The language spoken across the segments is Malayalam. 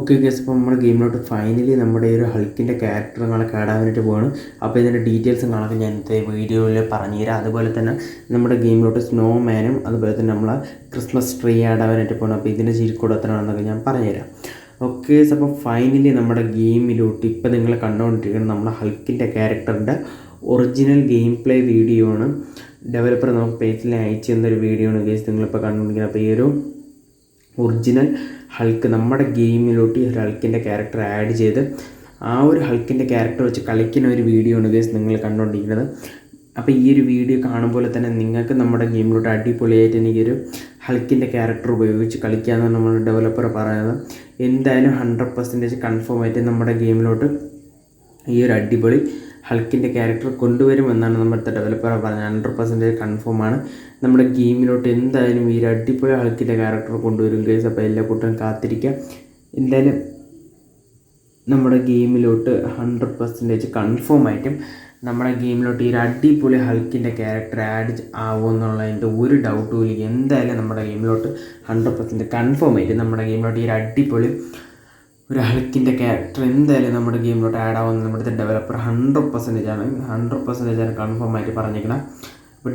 ഓക്കെ ഗസ് അപ്പോൾ നമ്മുടെ ഗെയിമിലോട്ട് ഫൈനലി നമ്മുടെ ഈ ഒരു ഹൾക്കിന്റെ ക്യാരക്ടർ നമ്മളെ കാണാൻ വേണ്ടിയിട്ട് അപ്പോൾ ഇതിന്റെ ഡീറ്റെയിൽസും കാണാൻ ഞാൻ ഇന്നത്തെ വീഡിയോയിൽ പറഞ്ഞുതരാം. അതുപോലെ തന്നെ നമ്മുടെ ഗെയിമിലോട്ട് സ്നോ മാനും അതുപോലെ തന്നെ നമ്മളെ ക്രിസ്മസ് ട്രീ ആടാൻ വേണ്ടിയിട്ട് പോകണം അപ്പോൾ ഇതിന്റെ ചീരിക്കൂടെ എത്രയാണെന്നൊക്കെ ഞാൻ പറഞ്ഞുതരാം. ഓക്കെ അപ്പോൾ ഫൈനലി നമ്മുടെ ഗെയിമിലോട്ട് ഇപ്പോൾ നിങ്ങൾ കണ്ടുകൊണ്ടിരിക്കുന്നത് നമ്മുടെ ഹൾക്കിന്റെ ക്യാരക്ടറിന്റെ ഒറിജിനൽ ഗെയിം പ്ലേ വീഡിയോ ആണ്. ഡെവലപ്പർ നമുക്ക് പേജിൽ അയച്ചു തന്നൊരു വീഡിയോ ആണ് ഗേസ് നിങ്ങളിപ്പോൾ കണ്ടുകൊണ്ടിരിക്കുന്നത്. അപ്പോൾ ഈ ഒരു ഒറിജിനൽ ഹൾക്ക് നമ്മുടെ ഗെയിമിലോട്ട് ഈ ഹൾക്കിന്റെ ക്യാരക്ടർ ആഡ് ചെയ്ത് ആ ഒരു ഹൾക്കിന്റെ ക്യാരക്ടർ വെച്ച് കളിക്കുന്ന ഒരു വീഡിയോ ആണ് ഗേസ് നിങ്ങൾ കണ്ടുകൊണ്ടിരിക്കുന്നത് അപ്പോൾ ഈ ഒരു വീഡിയോ കാണുമ്പോൾ തന്നെ നിങ്ങൾക്ക് നമ്മുടെ ഗെയിമിലോട്ട് അടിപൊളിയായിട്ട് എനിക്കൊരു ഹൾക്കിന്റെ ക്യാരക്ടർ ഉപയോഗിച്ച് കളിക്കാമെന്നാണ് നമ്മുടെ ഡെവലപ്പർ പറയുന്നത്. എന്തായാലും ഹൺഡ്രഡ് പെർസെന്റേജ് കൺഫേം ആയിട്ട് നമ്മുടെ ഗെയിമിലോട്ട് ഈ ഒരു അടിപൊളി ഹൾക്കിന്റെ ക്യാരക്ടർ കൊണ്ടുവരുമെന്നാണ് നമ്മുടെ ഡെവലപ്പർ പറഞ്ഞത്. ഹൺഡ്രഡ് പെർസെന്റേജ് കൺഫേം ആണ്. നമ്മുടെ ഗെയിമിലോട്ട് എന്തായാലും ഈ അടിപൊളി ഹൾക്കിന്റെ ക്യാരക്ടർ കൊണ്ടുവരും ഗേസ് അപ്പോൾ എല്ലാ കൂട്ടരും കാത്തിരിക്കുക എന്തായാലും നമ്മുടെ ഗെയിമിലോട്ട് ഹൺഡ്രഡ് പെർസെന്റേജ് കൺഫേം ആയിട്ടും നമ്മുടെ ഗെയിമിലോട്ട് ഈ ഒരു അടിപൊളി ഹൾക്കിന്റെ ക്യാരക്ടർ ആഡ് ആവുമെന്നുള്ളതിന്റെ ഒരു ഡൗട്ടും ഇല്ല. എന്തായാലും നമ്മുടെ ഗെയിമിലോട്ട് ഹൺഡ്രഡ് പെർസെന്റ് കൺഫേം ആയിട്ട് നമ്മുടെ ഗെയിമിലോട്ട് ഈ ഒരു അടിപൊളി ഒരു ഹൾക്കിന്റെ ക്യാരക്ടർ എന്തായാലും നമ്മുടെ ഗെയിമിലോട്ട് ആഡ് ആവുമെന്ന് നമ്മുടെ ഡെവലപ്പർ ഹൺഡ്രഡ് പെർസെന്റേജ് ആണ്. ഹൺഡ്രഡ് ആണ് കൺഫേം ആയിട്ട് പറഞ്ഞിരിക്കണം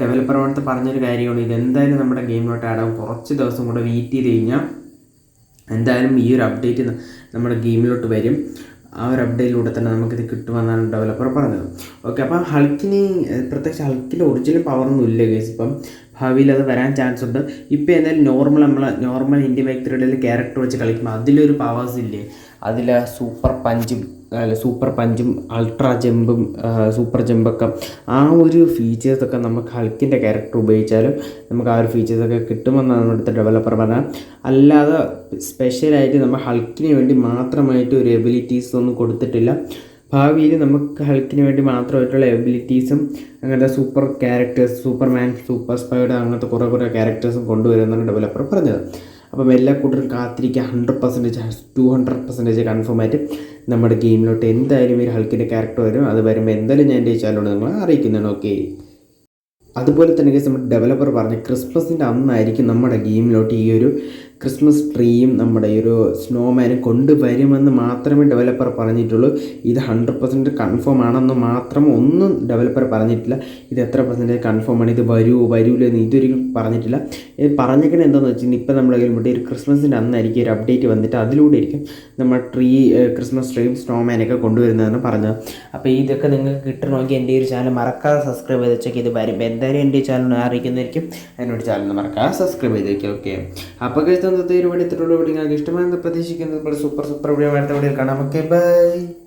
ഡെവലപ്പർ അവിടുത്തെ പറഞ്ഞൊരു കാര്യമാണ്. ഇത് എന്തായാലും നമ്മുടെ ഗെയിമിലോട്ട് ആഡ് ആവും. കുറച്ച് ദിവസം കൂടെ വെയിറ്റ് ചെയ്ത് കഴിഞ്ഞാൽ എന്തായാലും ഈ ഒരു അപ്ഡേറ്റ് നമ്മുടെ ഗെയിമിലോട്ട് വരും. ആ ഒരു അപ്ഡേറ്റിലൂടെ തന്നെ നമുക്കിത് കിട്ടുമെന്നാണ് ഡെവലപ്പർ പറഞ്ഞത്. ഓക്കെ അപ്പം ഹൾക്കിന് പ്രത്യേകിച്ച് ഹൾക്കിന്റെ ഒറിജിനൽ പവറൊന്നും ഇല്ല കേസ് ഇപ്പം ഭാവിയിൽ അത് വരാൻ ചാൻസ് ഉണ്ട്. ഇപ്പോൾ എന്തായാലും നോർമൽ നമ്മൾ നോർമൽ ഇന്ത്യൻ വ്യക്തിയുടെ ക്യാരക്ടർ വെച്ച് കളിക്കുമ്പോൾ അതിലൊരു പവേഴ്സ് ഇല്ലേ? അതിലെ സൂപ്പർ പഞ്ചും അല്ല സൂപ്പർ പഞ്ചും അൾട്രാ ജമ്പും സൂപ്പർ ജമ്പൊക്കെ ആ ഒരു ഫീച്ചേഴ്സൊക്കെ നമുക്ക് ഹൾക്കിന്റെ ക്യാരക്ടർ ഉപയോഗിച്ചാലും നമുക്ക് ആ ഒരു ഫീച്ചേഴ്സൊക്കെ കിട്ടുമെന്നാണ് ഇവിടുത്തെ ഡെവലപ്പർ പറഞ്ഞത്. അല്ലാതെ സ്പെഷ്യലായിട്ട് നമ്മൾ ഹൾക്കിന് വേണ്ടി മാത്രമായിട്ട് ഒരു എബിലിറ്റീസ് ഒന്നും കൊടുത്തിട്ടില്ല. ഭാവിയിൽ നമുക്ക് ഹൾക്കിന് വേണ്ടി മാത്രമായിട്ടുള്ള എബിലിറ്റീസും അങ്ങനത്തെ super characters Superman super spider അങ്ങനത്തെ കുറേ കുറേ ക്യാരക്ടേഴ്സും കൊണ്ടുവരുമെന്നാണ് ഡെവലപ്പർ പറഞ്ഞത്. അപ്പം എല്ലാ കൂട്ടരും കാത്തിരിക്കുക. Hundred percentage to hundred percentage confirm ആയിട്ട് നമ്മുടെ ഗെയിമിലോട്ട് എന്തായാലും ഒരു ഹൾക്കിന്റെ ക്യാരക്ടർ വരും. അത് വരുമ്പോൾ എന്തായാലും ഞാൻ എന്റെ ചാനലോട് നിങ്ങളെ അറിയിക്കുന്നതാണ്. ഓക്കെ അതുപോലെ തന്നെ നമ്മുടെ ഡെവലപ്പർ പറഞ്ഞ ക്രിസ്മസിന്റെ അന്നായിരിക്കും നമ്മുടെ ഗെയിമിലോട്ട് ഈ ഒരു ക്രിസ്മസ് ട്രീയും നമ്മുടെ ഈ ഒരു സ്നോമാനും കൊണ്ടുവരുമെന്ന് മാത്രമേ ഡെവലപ്പർ പറഞ്ഞിട്ടുള്ളൂ. ഇത് ഹൺഡ്രഡ് പെർസെന്റ് കൺഫേം ആണെന്ന് മാത്രം ഒന്നും ഡെവലപ്പർ പറഞ്ഞിട്ടില്ല. ഇത് എത്ര പെർസെന്റേജ് കൺഫേം ആണ്? ഇത് വരുമോ വരൂല എന്ന് ഇതൊരിക്കലും പറഞ്ഞിട്ടില്ല. ഇത് പറഞ്ഞേക്കണ എന്താണെന്ന് വെച്ചാൽ ഇപ്പോൾ നമ്മുടെ കയ്യിൽ ഒരു ക്രിസ്മസിന്റെ അന്നായിരിക്കും ഒരു അപ്ഡേറ്റ് വന്നിട്ട് അതിലൂടെ ആയിരിക്കും നമ്മൾ ട്രീ ക്രിസ്മസ് ട്രീയും സ്നോമാനൊക്കെ കൊണ്ടുവരുന്നതെന്ന് പറഞ്ഞത്. അപ്പോൾ ഇതൊക്കെ നിങ്ങൾക്ക് കിട്ടണമെങ്കിൽ എന്റെ ഒരു ചാനൽ മറക്കാതെ സബ്സ്ക്രൈബ് ചെയ്ത് വെച്ചേക്ക്. ഇത് വരും എന്തായാലും എന്റെ ചാനൽ അറിയിക്കുന്നതായിരിക്കും. എന്നോട് ചാനൽ മറക്കാതെ സബ്സ്ക്രൈബ് ചെയ്ത് വയ്ക്കുക ഓക്കെ അപ്പോൾ ഒരു വീഡിയോ ഇത്രയുള്ള വീഡിയോ നിങ്ങൾക്ക് ഇഷ്ടമാണെന്ന് പ്രതീക്ഷിക്കുന്നത് സൂപ്പർ സൂപ്പർ വീഡിയോ അടുത്ത വീഡിയോ കാണാം ഓക്കെ ബൈ